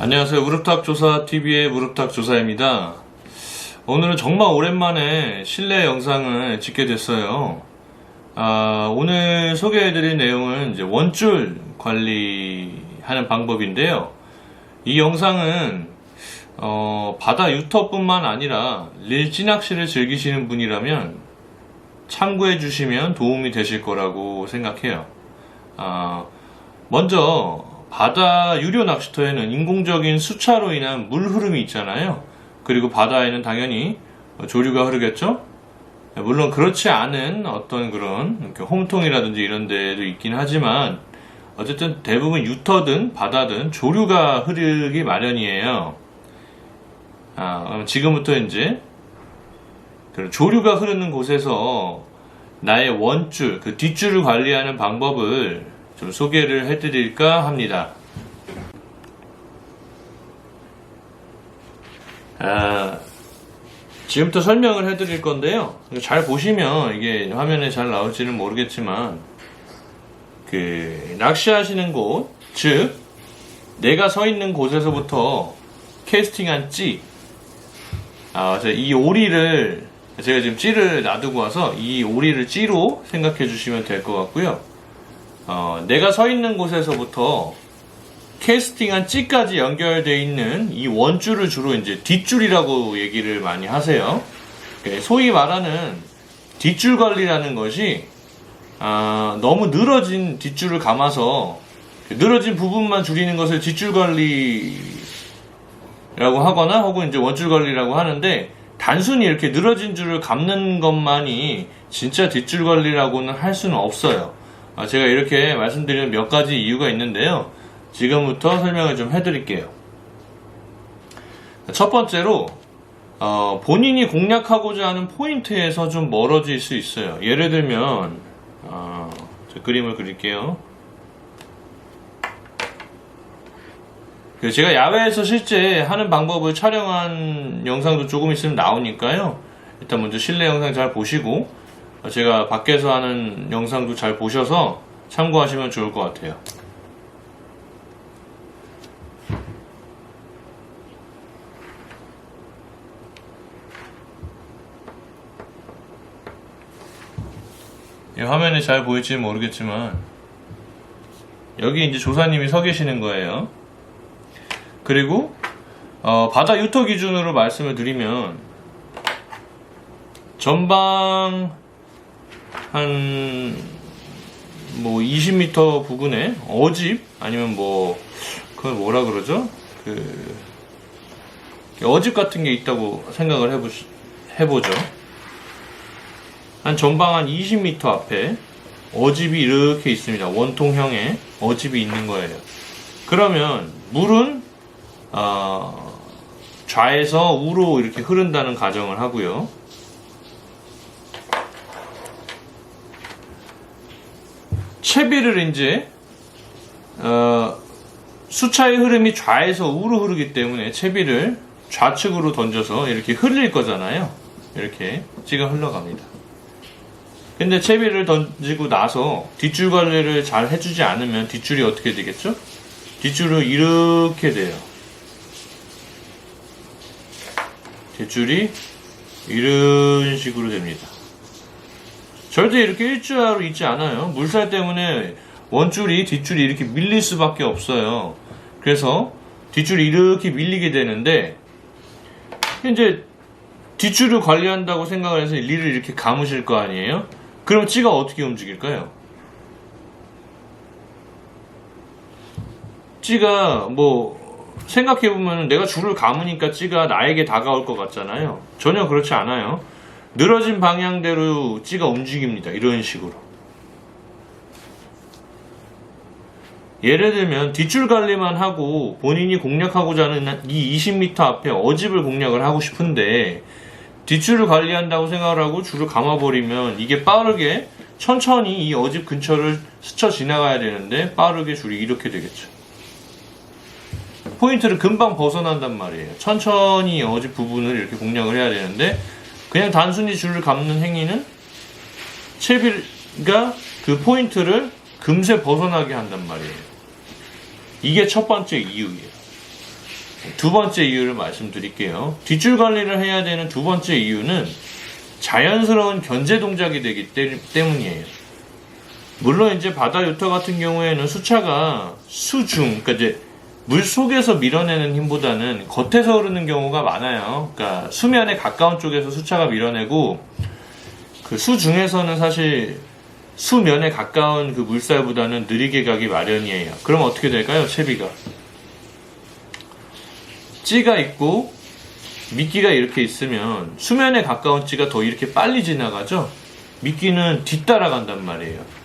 안녕하세요. 무릎탁 조사 TV의 무릎탁 조사입니다. 오늘은 정말 오랜만에 실내 영상을 찍게 됐어요. 아, 오늘 소개해드릴 내용은 이제 원줄 관리하는 방법인데요. 이 영상은 어, 바다 유터뿐만 아니라 릴찌낚시를 즐기시는 분이라면 참고해 주시면 도움이 되실 거라고 생각해요. 아, 먼저 바다 유료 낚시터에는 인공적인 수차로 인한 물 흐름이 있잖아요. 그리고 바다에는 당연히 조류가 흐르겠죠. 물론 그렇지 않은 어떤 그런 홈통이라든지 이런 데도 있긴 하지만 어쨌든 대부분 유터든 바다든 조류가 흐르기 마련이에요. 아, 지금부터 이제 그 조류가 흐르는 곳에서 나의 원줄, 그 뒷줄을 관리하는 방법을 좀 소개를 해드릴까 합니다. 아, 지금부터 설명을 해드릴 건데요. 잘 보시면 이게 화면에 잘 나올지는 모르겠지만, 그, 낚시하시는 곳, 즉, 내가 서 있는 곳에서부터 캐스팅한 찌, 아, 저이 오리를, 제가 지금 찌를 놔두고 와서 이 오리를 찌로 생각해 주시면 될 것 같고요. 어, 내가 서 있는 곳에서부터 캐스팅한 찌까지 연결되어 있는 이 원줄을 주로 이제 뒷줄이라고 얘기를 많이 하세요. 그 소위 말하는 뒷줄 관리라는 것이 아, 너무 늘어진 뒷줄을 감아서 그 늘어진 부분만 줄이는 것을 뒷줄 관리라고 하거나 혹은 이제 원줄 관리라고 하는데 단순히 이렇게 늘어진 줄을 감는 것만이 진짜 뒷줄 관리라고는 할 수는 없어요. 아, 제가 이렇게 말씀드리는 몇 가지 이유가 있는데요. 지금부터 설명을 좀 해드릴게요. 첫 번째로 어, 본인이 공략하고자 하는 포인트에서 좀 멀어질 수 있어요. 예를 들면 어, 저 그림을 그릴게요. 그 제가 야외에서 실제 하는 방법을 촬영한 영상도 조금 있으면 나오니까요. 일단 먼저 실내 영상 잘 보시고 어, 제가 밖에서 하는 영상도 잘 보셔서 참고하시면 좋을 것 같아요. 이 화면에 잘 보일지는 모르겠지만 여기 이제 조사님이 서 계시는 거예요. 그리고 어, 바다 유터 기준으로 말씀을 드리면 전방 한 뭐 20m 부근에 어집 아니면 뭐 그걸 뭐라 그러죠? 그 어집 같은 게 있다고 생각을 해보 해보죠. 한 전방 한 20m 앞에 어집이 이렇게 있습니다. 원통형의 어집이 있는 거예요. 그러면 물은 어, 좌에서 우로 이렇게 흐른다는 가정을 하고요. 채비를 이제 어, 수차의 흐름이 좌에서 우로 흐르기 때문에 채비를 좌측으로 던져서 이렇게 흘릴 거잖아요. 이렇게 지금 흘러갑니다. 근데 채비를 던지고 나서 뒷줄 관리를 잘 해주지 않으면 뒷줄이 어떻게 되겠죠? 뒷줄은 이렇게 돼요. 뒷줄이 이런 식으로 됩니다. 절대 이렇게 일자로 있지 않아요. 물살 때문에 원줄이 뒷줄이 이렇게 밀릴 수밖에 없어요. 그래서 뒷줄이 이렇게 밀리게 되는데 이제 뒷줄을 관리한다고 생각을 해서 리를 이렇게 감으실 거 아니에요? 그럼 찌가 어떻게 움직일까요? 찌가 뭐 생각해보면 내가 줄을 감으니까 찌가 나에게 다가올 것 같잖아요. 전혀 그렇지 않아요. 늘어진 방향대로 찌가 움직입니다. 이런 식으로. 예를 들면 뒷줄 관리만 하고 본인이 공략하고자 하는 이 20m 앞에 어집을 공략을 하고 싶은데 뒷줄을 관리한다고 생각을 하고 줄을 감아버리면 이게 빠르게 천천히 이 어집 근처를 스쳐 지나가야 되는데 빠르게 줄이 이렇게 되겠죠. 포인트를 금방 벗어난단 말이에요. 천천히 어집 부분을 이렇게 공략을 해야 되는데 그냥 단순히 줄을 감는 행위는 채비가 그 포인트를 금세 벗어나게 한단 말이에요. 이게 첫 번째 이유예요. 두 번째 이유를 말씀드릴게요. 뒷줄 관리를 해야 되는 두 번째 이유는 자연스러운 견제 동작이 되기 때- 때문이에요. 물론 이제 바다 요터 같은 경우에는 수차가 수중, 그러니까 이제 물 속에서 밀어내는 힘보다는 겉에서 흐르는 경우가 많아요. 그러니까 수면에 가까운 쪽에서 수차가 밀어내고 그 수 중에서는 사실 수면에 가까운 그 물살보다는 느리게 가기 마련이에요. 그럼 어떻게 될까요? 채비가 찌가 있고 미끼가 이렇게 있으면 수면에 가까운 찌가 더 이렇게 빨리 지나가죠. 미끼는 뒤따라간단 말이에요.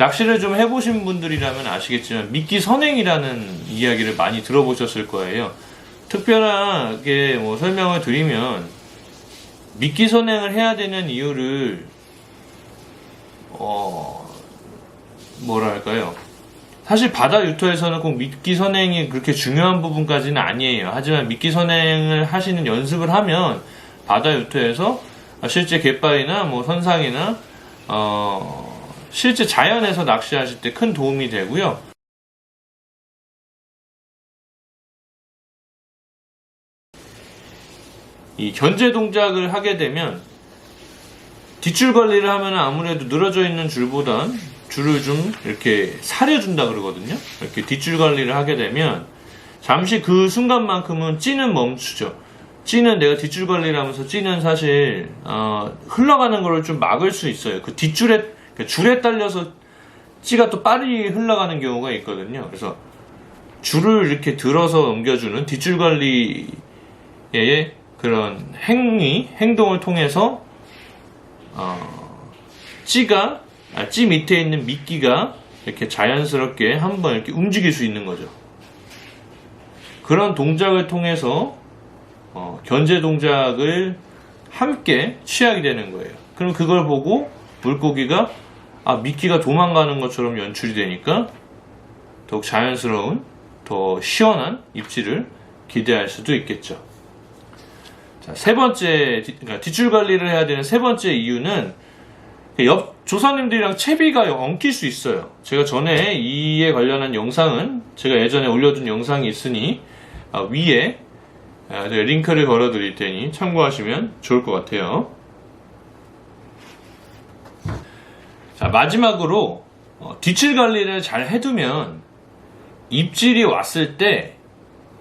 낚시를 좀 해보신 분들이라면 아시겠지만 미끼 선행이라는 이야기를 많이 들어보셨을 거예요. 특별하게 뭐 설명을 드리면 미끼 선행을 해야 되는 이유를 어 뭐랄까요? 사실 바다 유토에서는 꼭 미끼 선행이 그렇게 중요한 부분까지는 아니에요. 하지만 미끼 선행을 하시는 연습을 하면 바다 유토에서 실제 갯바위나 뭐 선상이나 어 실제 자연에서 낚시하실 때 큰 도움이 되고요. 이 견제 동작을 하게 되면 뒷줄 관리를 하면 아무래도 늘어져 있는 줄보단 줄을 좀 이렇게 사려준다 그러거든요. 이렇게 뒷줄 관리를 하게 되면 잠시 그 순간만큼은 찌는 멈추죠. 찌는 내가 뒷줄 관리를 하면서 찌는 사실 어, 흘러가는 거를 좀 막을 수 있어요. 그 뒷줄에 그 줄에 딸려서 찌가 또 빨리 흘러가는 경우가 있거든요. 그래서 줄을 이렇게 들어서 넘겨주는 뒷줄 관리의 그런 행위, 행동을 통해서 어, 찌가 아, 찌 밑에 있는 미끼가 이렇게 자연스럽게 한번 이렇게 움직일 수 있는 거죠. 그런 동작을 통해서 어, 견제 동작을 함께 취하게 되는 거예요. 그럼 그걸 보고 물고기가 아 미끼가 도망가는 것처럼 연출이 되니까 더욱 자연스러운 더 시원한 입질을 기대할 수도 있겠죠. 자, 세 번째, 뒷- 그러니까 뒷줄 관리를 해야 되는 세 번째 이유는 옆 조사님들이랑 채비가 엉킬 수 있어요. 제가 전에 이에 관련한 영상은 제가 예전에 올려둔 영상이 있으니 아, 위에 아, 제가 링크를 걸어 드릴 테니 참고하시면 좋을 것 같아요. 자, 마지막으로 어, 뒷줄 관리를 잘 해두면 입질이 왔을 때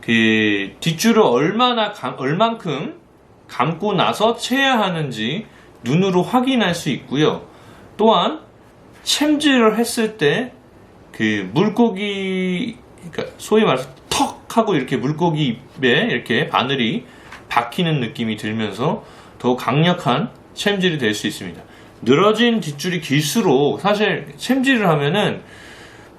그 뒷줄을 얼마나 감- 얼만큼 감고 나서 채야 하는지 눈으로 확인할 수 있고요. 또한 챔질을 했을 때 그 물고기 그러니까 소위 말해서 턱 하고 이렇게 물고기 입에 이렇게 바늘이 박히는 느낌이 들면서 더 강력한 챔질이 될 수 있습니다. 늘어진 뒷줄이 길수록 사실 챔질을 하면은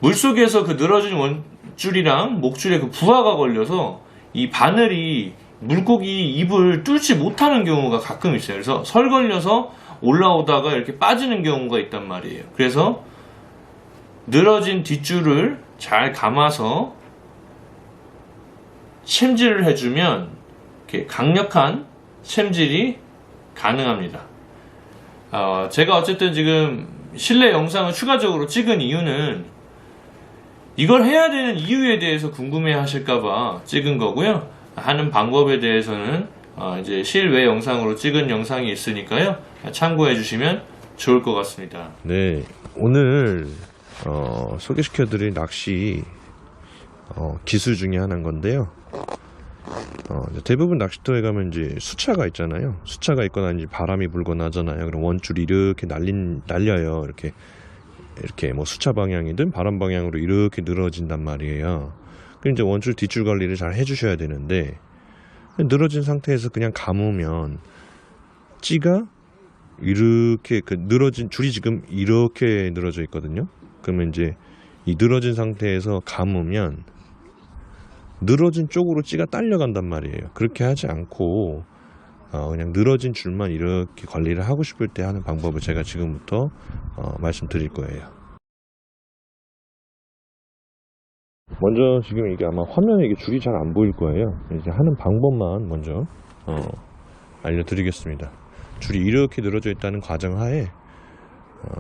물속에서 그 늘어진 원줄이랑 목줄에 그 부하가 걸려서 이 바늘이 물고기 입을 뚫지 못하는 경우가 가끔 있어요. 그래서 설 걸려서 올라오다가 이렇게 빠지는 경우가 있단 말이에요. 그래서 늘어진 뒷줄을 잘 감아서 챔질을 해주면 이렇게 강력한 챔질이 가능합니다. 어, 제가 어쨌든 지금 실내 영상을 추가적으로 찍은 이유는 이걸 해야 되는 이유에 대해서 궁금해 하실까봐 찍은 거고요. 하는 방법에 대해서는 어, 이제 실외 영상으로 찍은 영상이 있으니까요. 참고해 주시면 좋을 것 같습니다. 네, 오늘 어, 소개시켜드릴 낚시 어, 기술 중에 하나인 건데요. 어, 대부분 낚시터에 가면 이제 수차가 있잖아요. 수차가 있거나 이제 바람이 불거나 하잖아요. 그럼 원줄이 이렇게 날린 날려요. 이렇게 이렇게 뭐 수차 방향이든 바람 방향으로 이렇게 늘어진단 말이에요. 그럼 이제 원줄 뒷줄 관리를 잘 해주셔야 되는데 늘어진 상태에서 그냥 감으면 찌가 이렇게 그 늘어진 줄이 지금 이렇게 늘어져 있거든요. 그러면 이제 이 늘어진 상태에서 감으면 늘어진 쪽으로 찌가 딸려간단 말이에요. 그렇게 하지 않고 어, 그냥 늘어진 줄만 이렇게 관리를 하고 싶을 때 하는 방법을 제가 지금부터 어, 말씀드릴 거예요. 먼저 지금 이게 아마 화면에 이게 줄이 잘 안 보일 거예요. 이제 하는 방법만 먼저 어, 알려드리겠습니다. 줄이 이렇게 늘어져 있다는 가정하에 어,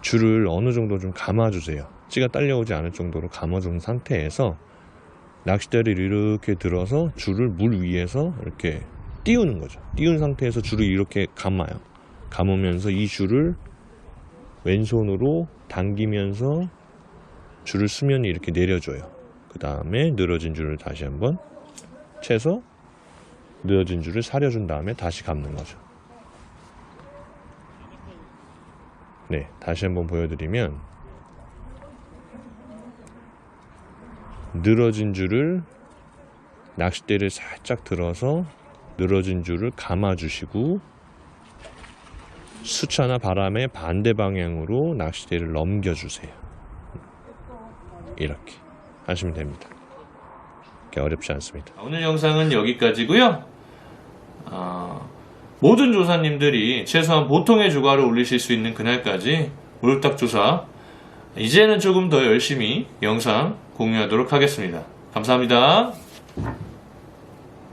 줄을 어느 정도 좀 감아주세요. 찌가 딸려오지 않을 정도로 감아준 상태에서 낚싯대를 이렇게 들어서 줄을 물 위에서 이렇게 띄우는 거죠. 띄운 상태에서 줄을 이렇게 감아요. 감으면서 이 줄을 왼손으로 당기면서 줄을 수면에 이렇게 내려줘요. 그 다음에 늘어진 줄을 다시 한번 채서 늘어진 줄을 사려준 다음에 다시 감는 거죠. 네, 다시 한번 보여드리면 늘어진 줄을 낚싯대를 살짝 들어서 늘어진 줄을 감아주시고 수차나 바람의 반대 방향으로 낚싯대를 넘겨주세요. 이렇게 하시면 됩니다. 그렇게 어렵지 않습니다. 오늘 영상은 여기까지고요. 아, 모든 조사님들이 최소한 보통의 주가를 올리실 수 있는 그날까지 우육탁 조사 이제는 조금 더 열심히 영상 공유하도록 하겠습니다. 감사합니다.